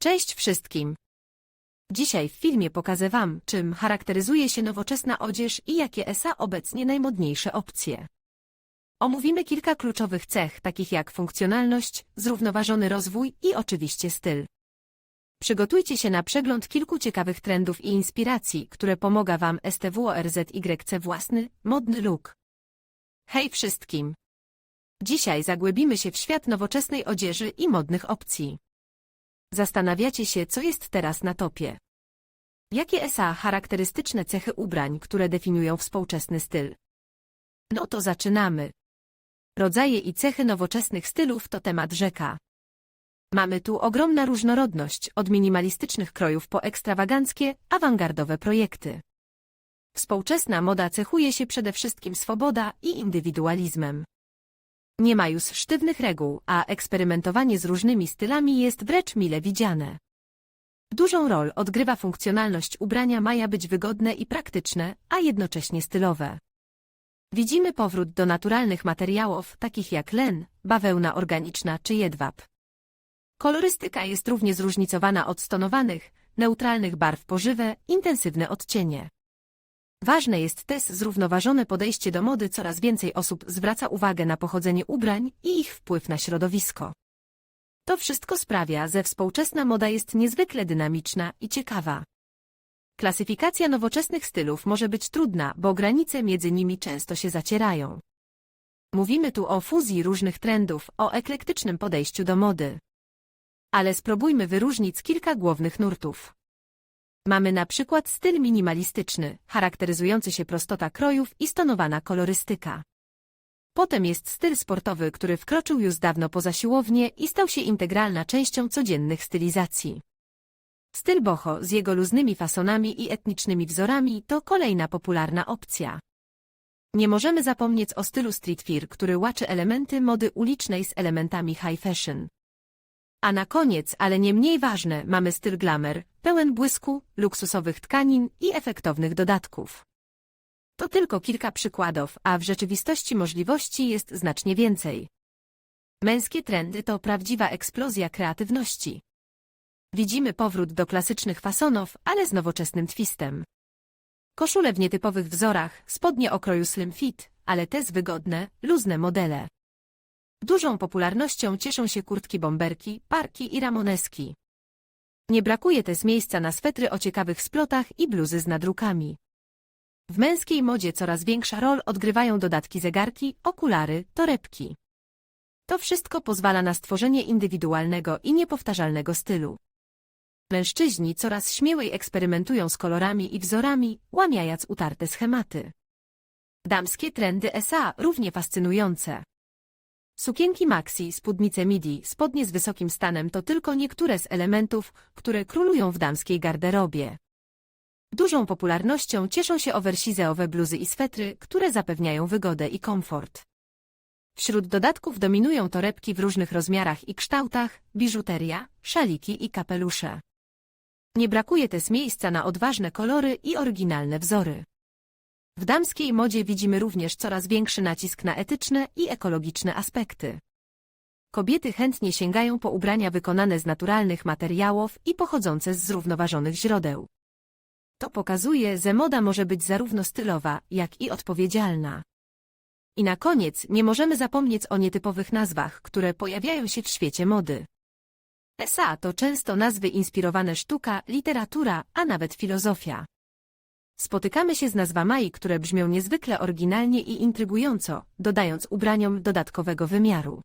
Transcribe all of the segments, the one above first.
Cześć wszystkim! Dzisiaj w filmie pokażę Wam, czym charakteryzuje się nowoczesna odzież i jakie ESA obecnie najmodniejsze opcje. Omówimy kilka kluczowych cech, takich jak funkcjonalność, zrównoważony rozwój i oczywiście styl. Przygotujcie się na przegląd kilku ciekawych trendów i inspiracji, które pomaga Wam STWORZYC własny, modny look. Hej wszystkim! Dzisiaj zagłębimy się w świat nowoczesnej odzieży i modnych opcji. Zastanawiacie się, co jest teraz na topie. Jakie ESA charakterystyczne cechy ubrań, które definiują współczesny styl? No to zaczynamy. Rodzaje i cechy nowoczesnych stylów to temat rzeka. Mamy tu ogromna różnorodność, od minimalistycznych krojów po ekstrawaganckie, awangardowe projekty. Współczesna moda cechuje się przede wszystkim swoboda i indywidualizmem. Nie ma już sztywnych reguł, a eksperymentowanie z różnymi stylami jest wręcz mile widziane. Dużą rolę odgrywa funkcjonalność ubrania maja być wygodne i praktyczne, a jednocześnie stylowe. Widzimy powrót do naturalnych materiałów, takich jak len, bawełna organiczna czy jedwab. Kolorystyka jest równie zróżnicowana od stonowanych, neutralnych barw po żywe, intensywne odcienie. Ważne jest też zrównoważone podejście do mody. Coraz więcej osób zwraca uwagę na pochodzenie ubrań i ich wpływ na środowisko. To wszystko sprawia, że współczesna moda jest niezwykle dynamiczna i ciekawa. Klasyfikacja nowoczesnych stylów może być trudna, bo granice między nimi często się zacierają. Mówimy tu o fuzji różnych trendów, o eklektycznym podejściu do mody. Ale spróbujmy wyróżnić kilka głównych nurtów. Mamy na przykład styl minimalistyczny, charakteryzujący się prostota krojów i stonowana kolorystyka. Potem jest styl sportowy, który wkroczył już dawno poza siłownię i stał się integralną częścią codziennych stylizacji. Styl boho z jego luźnymi fasonami i etnicznymi wzorami to kolejna popularna opcja. Nie możemy zapomnieć o stylu streetwear, który łaczy elementy mody ulicznej z elementami high fashion. A na koniec, ale nie mniej ważne, mamy styl glamour, pełen błysku, luksusowych tkanin i efektownych dodatków. To tylko kilka przykładów, a w rzeczywistości możliwości jest znacznie więcej. Męskie trendy to prawdziwa eksplozja kreatywności. Widzimy powrót do klasycznych fasonów, ale z nowoczesnym twistem. Koszule w nietypowych wzorach, spodnie o kroju slim fit, ale też wygodne, luźne modele. Dużą popularnością cieszą się kurtki bomberki, parki i ramoneski. Nie brakuje też miejsca na swetry o ciekawych splotach i bluzy z nadrukami. W męskiej modzie coraz większa rol odgrywają dodatki zegarki, okulary, torebki. To wszystko pozwala na stworzenie indywidualnego i niepowtarzalnego stylu. Mężczyźni coraz śmielej eksperymentują z kolorami i wzorami, łamiając utarte schematy. Damskie trendy SA równie fascynujące. Sukienki maxi, spódnice midi, spodnie z wysokim stanem to tylko niektóre z elementów, które królują w damskiej garderobie. Dużą popularnością cieszą się oversize'owe bluzy i swetry, które zapewniają wygodę i komfort. Wśród dodatków dominują torebki w różnych rozmiarach i kształtach, biżuteria, szaliki i kapelusze. Nie brakuje też miejsca na odważne kolory i oryginalne wzory. W damskiej modzie widzimy również coraz większy nacisk na etyczne i ekologiczne aspekty. Kobiety chętnie sięgają po ubrania wykonane z naturalnych materiałów i pochodzące z zrównoważonych źródeł. To pokazuje, że moda może być zarówno stylowa, jak i odpowiedzialna. I na koniec nie możemy zapomnieć o nietypowych nazwach, które pojawiają się w świecie mody. SA to często nazwy inspirowane sztuka, literatura, a nawet filozofia. Spotykamy się z nazwami, które brzmią niezwykle oryginalnie i intrygująco, dodając ubraniom dodatkowego wymiaru.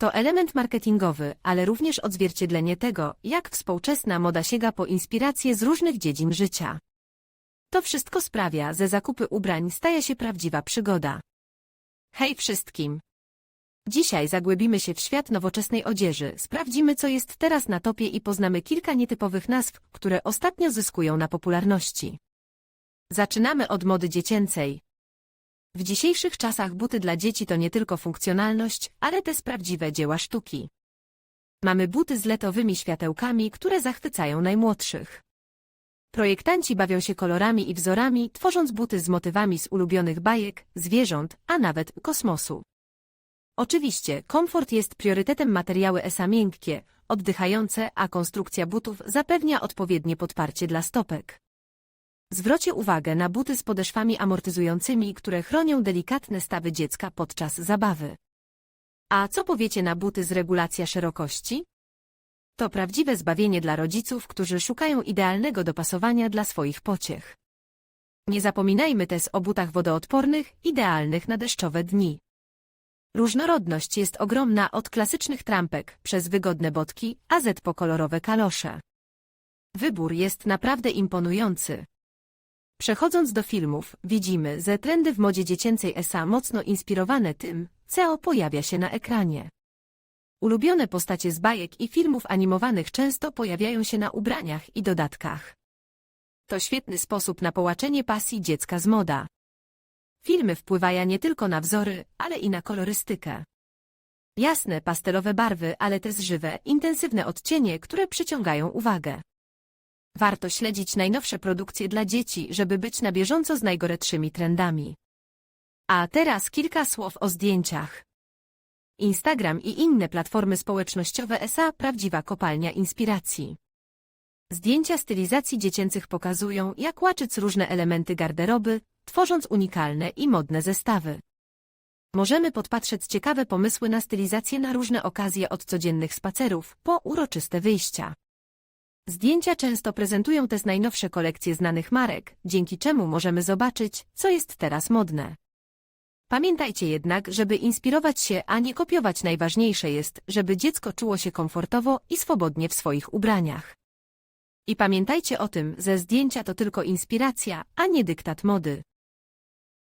To element marketingowy, ale również odzwierciedlenie tego, jak współczesna moda sięga po inspiracje z różnych dziedzin życia. To wszystko sprawia, że zakupy ubrań staje się prawdziwa przygoda. Hej wszystkim! Dzisiaj zagłębimy się w świat nowoczesnej odzieży, sprawdzimy co jest teraz na topie i poznamy kilka nietypowych nazw, które ostatnio zyskują na popularności. Zaczynamy od mody dziecięcej. W dzisiejszych czasach buty dla dzieci to nie tylko funkcjonalność, ale też prawdziwe dzieła sztuki. Mamy buty z letowymi światełkami, które zachwycają najmłodszych. Projektanci bawią się kolorami i wzorami, tworząc buty z motywami z ulubionych bajek, zwierząt, a nawet kosmosu. Oczywiście, komfort jest priorytetem materiały ESA miękkie, oddychające, a konstrukcja butów zapewnia odpowiednie podparcie dla stopek. Zwróćcie uwagę na buty z podeszwami amortyzującymi, które chronią delikatne stawy dziecka podczas zabawy. A co powiecie na buty z regulacja szerokości? To prawdziwe zbawienie dla rodziców, którzy szukają idealnego dopasowania dla swoich pociech. Nie zapominajmy też o butach wodoodpornych, idealnych na deszczowe dni. Różnorodność jest ogromna od klasycznych trampek przez wygodne botki, a z po kolorowe kalosze. Wybór jest naprawdę imponujący. Przechodząc do filmów, widzimy, że trendy w modzie dziecięcej SA mocno inspirowane tym, co pojawia się na ekranie. Ulubione postacie z bajek i filmów animowanych często pojawiają się na ubraniach i dodatkach. To świetny sposób na połaczenie pasji dziecka z moda. Filmy wpływają nie tylko na wzory, ale i na kolorystykę. Jasne, pastelowe barwy, ale też żywe, intensywne odcienie, które przyciągają uwagę. Warto śledzić najnowsze produkcje dla dzieci, żeby być na bieżąco z najgorętszymi trendami. A teraz kilka słów o zdjęciach. Instagram i inne platformy społecznościowe SA prawdziwa kopalnia inspiracji. Zdjęcia stylizacji dziecięcych pokazują, jak łaczyć różne elementy garderoby, tworząc unikalne i modne zestawy. Możemy podpatrzeć ciekawe pomysły na stylizację na różne okazje od codziennych spacerów po uroczyste wyjścia. Zdjęcia często prezentują też najnowsze kolekcje znanych marek, dzięki czemu możemy zobaczyć, co jest teraz modne. Pamiętajcie jednak, żeby inspirować się, a nie kopiować najważniejsze jest, żeby dziecko czuło się komfortowo i swobodnie w swoich ubraniach. I pamiętajcie o tym, że zdjęcia to tylko inspiracja, a nie dyktat mody.